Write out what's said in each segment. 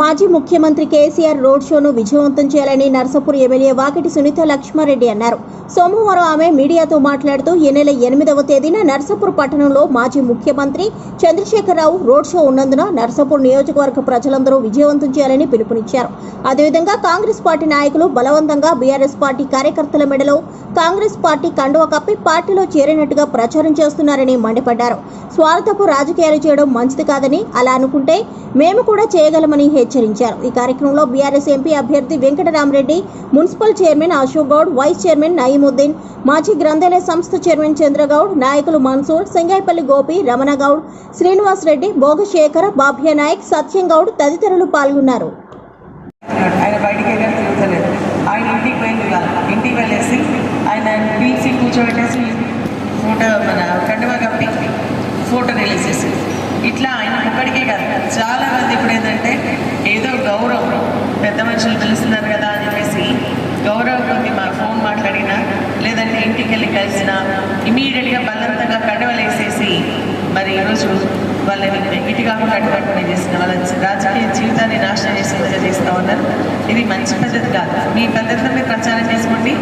మాజీ ముఖ్యమంత్రి కేసీఆర్ రోడ్ షోను విజయవంతం చేయాలని నర్సాపూర్ ఎమ్మెల్యే వాకిటి సునీత లక్ష్మారెడ్డి అన్నారు. సోమవారం ఆమె మీడియాతో మాట్లాడుతూ ఈ నెల ఎనిమిదవ తేదీన నర్సాపూర్ పట్టణంలో మాజీ ముఖ్యమంత్రి చంద్రశేఖరరావు రోడ్ షో ఉన్నందున నర్సాపూర్ నియోజకవర్గ ప్రజలందరూ విజయవంతం చేయాలని పిలుపునిచ్చారు. అదేవిధంగా కాంగ్రెస్ పార్టీ నాయకులు బలవంతంగా బీఆర్ఎస్ పార్టీ కార్యకర్తల మెడలో కాంగ్రెస్ పార్టీ కండువ కప్పి పార్టీలో చేరినట్టుగా ప్రచారం చేస్తున్నారని మండిపడ్డారు. స్వార్థపు రాజకీయాలు చేయడం మంచిది కాదని అలా అనుకుంటే మేము కూడా చేయగలమని హెచ్చరించారు. ఈ కార్యక్రమంలో బీఆర్ఎస్ ఎంపీ అభ్యర్థి Venkataramareddy municipal chairman Ashok Goud vice chairman Nayeemuddin మాజీ గ్రంథాలయ సంస్థ చైర్మన్ చంద్రగౌడ్ నాయకులు మన్సూర్ సింగాయిపల్లి గోపి రమణగౌడ్ శ్రీనివాస్ రెడ్డి భోగశేఖర్ బాభ్య నాయక్ సత్యం గౌడ్ తదితరులు పాల్గొన్నారు. ఆయన బయటికి ఆయన ఇంటికి వెళ్ళి ఇంటికి వెళ్ళేసి కూర్చోబెట్టేసి ఫోటో మన కండువా కప్పి ఫోటో రిలీజ్ చేసి ఇట్లా ఆయన ఒక్కడికే కాదు చాలా మంది ఇప్పుడు ఏంటంటే ఏదో గౌరవం పెద్ద మనుషులు తెలుస్తున్నారు కదా అని చెప్పేసి గౌరవం మా ఫోన్ మాట్లాడినా లేదంటే ఇంటికి వెళ్ళి కలిసినా ఇమీడియట్గా బలవంతంగా కండువలేసేసి మరి ఈరోజు వాళ్ళని ఇటు కాకుండా అటు చేసిన వాళ్ళ రాజకీయ జీవితాన్ని నాశనం చేసి చేస్తూ ఉన్నారు. ఇది మంచి పద్ధతి కాదు. మీ పద్ధతిలో మీరు ప్రచారం చేసుకోండి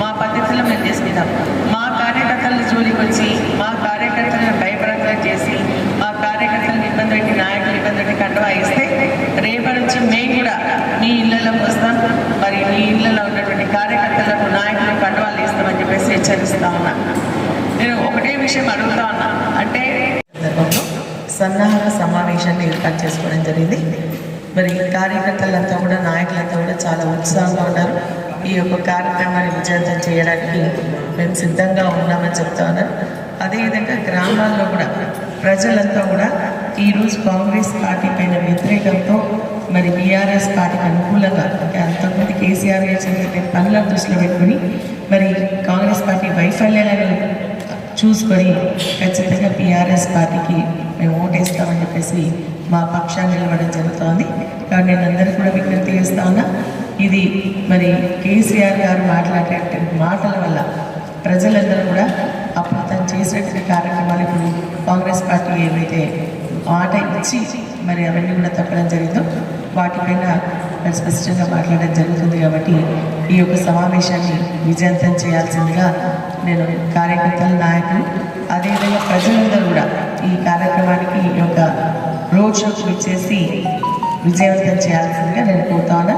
మా పద్ధతిలో మేము చేసుకుంటాం మా కార్యకర్తలను జోలికి వచ్చి మా కార్యకర్తలను భయపడకుండా చేసి మా కార్యకర్తలను ఇబ్బంది పెట్టి నాయకులు ఇబ్బంది పెట్టి ఇస్తే రేపటి నుంచి మేము కూడా మీ ఇళ్ళలోకి వస్తాం. మరి మీ ఇళ్ళలో ఉన్నటువంటి కార్యకర్తలకు నాయకులు కండవాలు ఇస్తామని చెప్పేసి హెచ్చరిస్తా ఉన్నా. నేను ఒకటే విషయం అడుగుతా ఉన్నా. అంటే సన్నాహక సమావేశాన్ని ఏర్పాటు చేసుకోవడం జరిగింది. మరి కార్యకర్తలంతా కూడా నాయకులంతా కూడా చాలా ఉత్సాహంగా ఉన్నారు. ఈ యొక్క కార్యక్రమాన్ని విజయంతం చేయడానికి మేము సిద్ధంగా ఉన్నామని చెప్తా ఉన్నారు. అదేవిధంగా గ్రామాల్లో కూడా ప్రజలంతా కూడా ఈరోజు కాంగ్రెస్ పార్టీ పైన వ్యతిరేకంతో మరి బీఆర్ఎస్ పార్టీకి అనుకూలంగా అంటే అంతకుముందు కేసీఆర్ గారు చేసిన పనులను దృష్టిలో పెట్టుకుని మరి కాంగ్రెస్ పార్టీ వైఫల్యాలను చూసుకొని ఖచ్చితంగా బీఆర్ఎస్ పార్టీకి మేము ఓటేస్తామని చెప్పేసి మా పక్షాన్ని నిలవడం జరుగుతోంది. కాబట్టి నేను అందరికీ కూడా విజ్ఞప్తి చేస్తా ఉన్నా ఇది మరి కేసీఆర్ గారు మాట్లాడే మాటల వల్ల ప్రజలందరూ కూడా అప్పుడు తను చేసినటువంటి కార్యక్రమాలు ఇప్పుడు కాంగ్రెస్ ఏవైతే మాట ఇచ్చి మరి అవన్నీ కూడా తప్పడం జరిగిందో వాటిపైన మరి స్పష్టంగా మాట్లాడడం జరుగుతుంది కాబట్టి ఈ యొక్క సమావేశాన్ని విజయవంతం చేయాల్సిందిగా నేను కార్యకర్తల నాయకులు అదేవిధంగా ప్రజలందరూ కూడా ఈ కార్యక్రమానికి ఈ యొక్క రోడ్ షోకి ఇచ్చేసి విజయవంతం చేయాల్సిందిగా నేను కోరుతాను